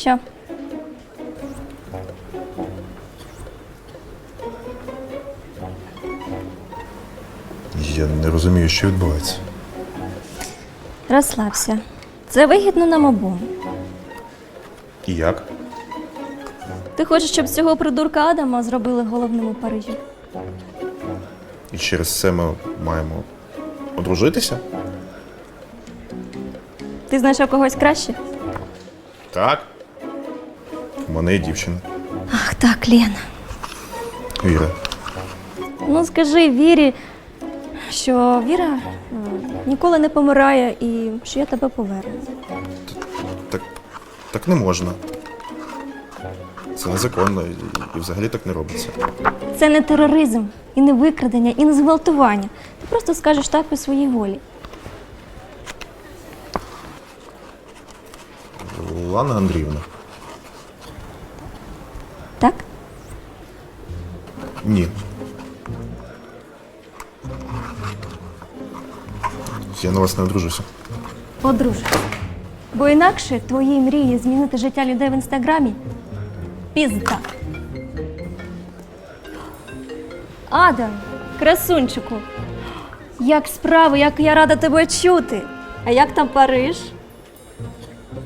Що? Я не розумію, що відбувається. Розслабся. Це вигідно нам обом. І як? Ти хочеш, щоб цього придурка Адама зробили головним у Парижі? І через це ми маємо одружитися? Ти знайшов когось краще? Так. У мене є дівчина. Ах, так, Лена. Віра. Ну скажи Вірі, що Віра е, ніколи не помирає і що я тебе поверну. Так, так не можна. Це незаконно і, і взагалі так не робиться. Це не тероризм, і не викрадення, і не зґвалтування. Ти просто скажеш так по своїй волі. Лана Андріївна. Так? Ні. Я на вас не одружуся. Одружуйся. Бо інакше твої мрії змінити життя людей в інстаграмі пізда. Адам, красунчику, як справи, як я рада тебе чути. А як там Париж?